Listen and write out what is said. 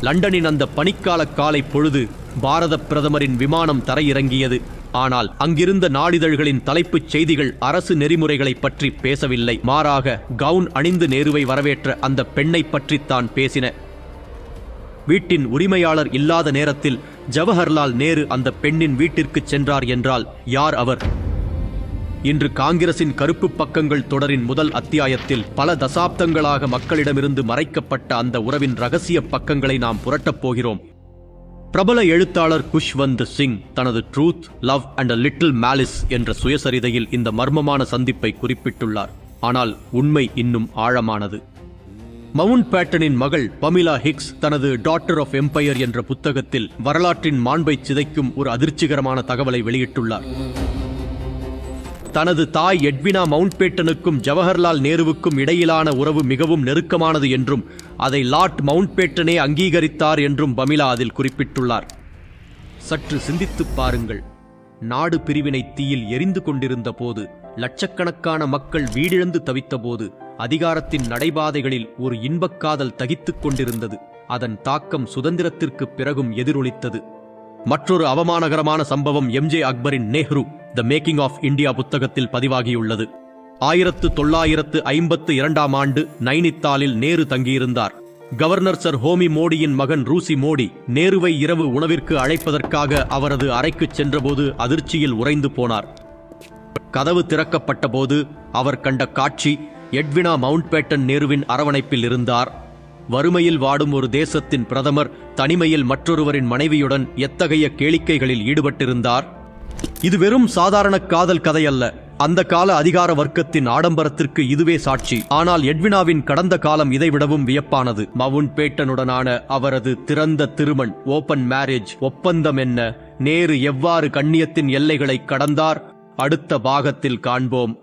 லண்டனின் அந்த பனிக்கால காலை பொழுது பாரத பிரதமரின் விமானம் தரையிறங்கியது. ஆனால் அங்கிருந்த நாளிதழ்களின் தலைப்புச் செய்திகள் அரசு நெறிமுறைகளை பற்றி பேசவில்லை. மாறாக கவுன் அணிந்து நேருவை வரவேற்ற அந்த பெண்ணை பற்றித்தான் பேசின. வீட்டின் உரிமையாளர் இல்லாத நேரத்தில் ஜவஹர்லால் நேரு அந்த பெண்ணின் வீட்டிற்கு சென்றார் என்றால் யார் அவர்? இன்று காங்கிரசின் கருப்பு பக்கங்கள் தொடரின் முதல் அத்தியாயத்தில் பல தசாப்தங்களாக மக்களிடமிருந்து மறைக்கப்பட்ட அந்த உறவின் ரகசிய பக்கங்களை நாம் புரட்டப் போகிறோம். பிரபல எழுத்தாளர் குஷ்வந்த் சிங் தனது truth love and a little malice என்ற சுயசரிதையில் இந்த மர்மமான சந்திப்பை குறிப்பிட்டுள்ளார். ஆனால் உண்மை இன்னும் ஆழமானது. மவுண்ட் பேட்டனின் மகள் பமிலா ஹிக்ஸ் தனது டாட்டர் ஆஃப் எம்பையர் என்ற புத்தகத்தில் வரலாற்றின் மாண்பை சிதைக்கும் ஒரு அதிர்ச்சிகரமான தகவலை வெளியிட்டுள்ளார். தனது தாய் எட்வினா மவுண்ட்பேட்டனுக்கும் ஜவஹர்லால் நேருவுக்கும் இடையிலான உறவு மிகவும் நெருக்கமானது என்றும் அதை லார்ட் மவுண்ட்பேட்டனே அங்கீகரித்தார் என்றும் பமிலா அதில் குறிப்பிட்டுள்ளார். சற்று சிந்தித்துப் பாருங்கள். நாடு பிரிவினை தீயில் எரிந்து கொண்டிருந்த போது லட்சக்கணக்கான மக்கள் வீடிழந்து தவித்தபோது அதிகாரத்தின் நடைபாதைகளில் ஒரு இன்பக்காதல் தகித்துக் கொண்டிருந்தது. அதன் தாக்கம் சுதந்திரத்திற்குப் பிறகும் எதிரொலித்தது. மற்றொரு அவமானகரமான சம்பவம் எம்ஜே அக்பரின் Nehru the making of India புத்தகத்தில் பதிவாகியுள்ளது. ஆயிரத்து தொள்ளாயிரத்து ஐம்பத்து இரண்டாம் ஆண்டு நைனித்தாலில் நேரு தங்கியிருந்தார். கவர்னர் சர் ஹோமி மோடியின் மகன் ரூசி மோடி நேருவை இரவு உணவிற்கு அழைப்பதற்காக அவரது அறைக்குச் சென்றபோது அதிர்ச்சியில் உறைந்து போனார். கதவு திறக்கப்பட்டபோது அவர் கண்ட காட்சி எட்வினா மவுண்ட்பேட்டன் நேருவின் அரவணைப்பில் இருந்தார். வறுமையில் வாடும் ஒரு தேசத்தின் பிரதமர் தனிமையில் மற்றொருவரின் மனைவியுடன் எத்தகைய கேளிக்கைகளில் ஈடுபட்டிருந்தார்? இது வெறும் சாதாரண காதல் கதையல்ல. அந்த கால அதிகார வர்க்கத்தின் ஆடம்பரத்திற்கு இதுவே சாட்சி. ஆனால் எட்வினாவின் கடந்த காலம் இதைவிடவும் வியப்பானது. மவுண்ட் பேட்டனுடனான அவரது திறந்த திருமண் ஓபன் மேரேஜ் ஒப்பந்தம் என்ன? நேரு எவ்வாறு கண்ணியத்தின் எல்லைகளை கடந்தார்? அடுத்த பாகத்தில் காண்போம்.